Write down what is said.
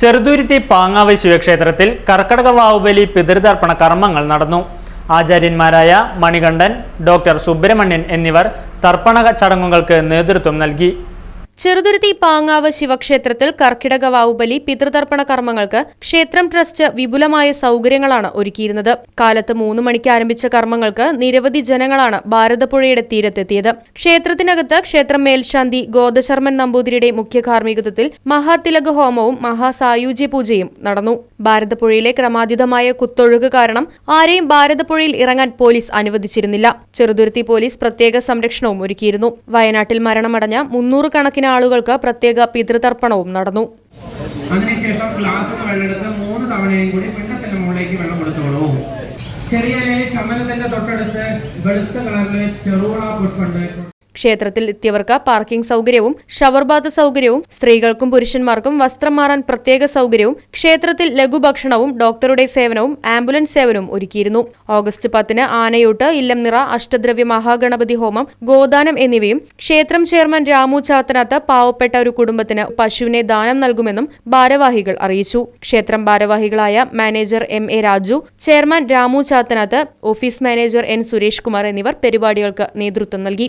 ചെറുതുരുത്തി പാങ്ങാവ് ശിവക്ഷേത്രത്തിൽ കർക്കടക വാവുബലി പിതൃതർപ്പണ കർമ്മങ്ങൾ നടന്നു. ആചാര്യന്മാരായ മണികണ്ഠൻ ഡോക്ടർ സുബ്രഹ്മണ്യൻ എന്നിവർ തർപ്പണ ചടങ്ങുകൾക്ക് നേതൃത്വം നൽകി. ചെറുതുരുത്തി പാങ്ങാവ് ശിവക്ഷേത്രത്തിൽ കർക്കിടക വാവുബലി പിതൃതർപ്പണ കർമ്മങ്ങൾക്ക് ക്ഷേത്രം ട്രസ്റ്റ് വിപുലമായ സൗകര്യങ്ങളാണ് ഒരുക്കിയിരുന്നത്. കാലത്ത് മൂന്ന് മണിക്ക് ആരംഭിച്ച കർമ്മങ്ങൾക്ക് നിരവധി ജനങ്ങളാണ് ഭാരതപ്പുഴയുടെ തീരത്തെത്തിയത്. ക്ഷേത്രത്തിനകത്ത് ക്ഷേത്രം മേൽശാന്തി ഗോദശർമ്മൻ നമ്പൂതിരിയുടെ മുഖ്യ കാർമ്മികത്വത്തിൽ മഹാതിലക ഹോമവും മഹാസായുജ്യ പൂജയും നടന്നു. ഭാരതപ്പുഴയിലെ ക്രമാതീതമായ കുത്തൊഴുക്ക് കാരണം ആരെയും ഭാരതപ്പുഴയിൽ ഇറങ്ങാൻ പോലീസ് അനുവദിച്ചിരുന്നില്ല. ചെറുതുരുത്തി പോലീസ് പ്രത്യേക സംരക്ഷണവും ഒരുക്കിയിരുന്നു. വയനാട്ടിൽ മരണമടഞ്ഞ മുന്നൂറ് കണക്കിന് ആളുകൾക്ക് പ്രത്യേക പിതൃതർപ്പണവും നടന്നു. അതിനുശേഷം ഗ്ലാസ്സിൽ വെള്ളമെടുത്ത് മൂന്ന് തവണയും കൂടി പിണ്ടത്തിന്റെ മുകളിലേക്ക് വെള്ളം കൊടുത്തോളൂ. ചെറിയ ഇലയിൽ ചമ്മനത്തിന്റെ തൊട്ടടുത്ത് വെളുത്ത കളറിലെ ചെറുവള പുഷ്പുണ്ട് ക്ഷേത്രത്തിൽ എത്തിയവർക്ക് പാർക്കിംഗ് സൗകര്യവും ഷവർബാത്ത് സൗകര്യവും സ്ത്രീകൾക്കും പുരുഷന്മാർക്കും വസ്ത്രം മാറാൻ പ്രത്യേക സൗകര്യവും ക്ഷേത്രത്തിൽ ലഘുഭക്ഷണവും ഡോക്ടറുടെ സേവനവും ആംബുലൻസ് സേവനവും ഒരുക്കിയിരുന്നു. ഓഗസ്റ്റ് പത്തിന് ആനയൂട്ട് ഇല്ലംനിറ അഷ്ടദ്രവ്യ മഹാഗണപതി ഹോമം ഗോദാനം എന്നിവയും ക്ഷേത്രം ചെയർമാൻ രാമു ചാത്തനാത്ത് പാവപ്പെട്ട ഒരു കുടുംബത്തിന് പശുവിനെ ദാനം നൽകുമെന്നും ഭാരവാഹികൾ അറിയിച്ചു. ക്ഷേത്രം ഭാരവാഹികളായ manager M A Raju chairman Ramu Chathanath office manager N Suresh Kumar എന്നിവർ പരിപാടികൾക്ക് നേതൃത്വം നൽകി.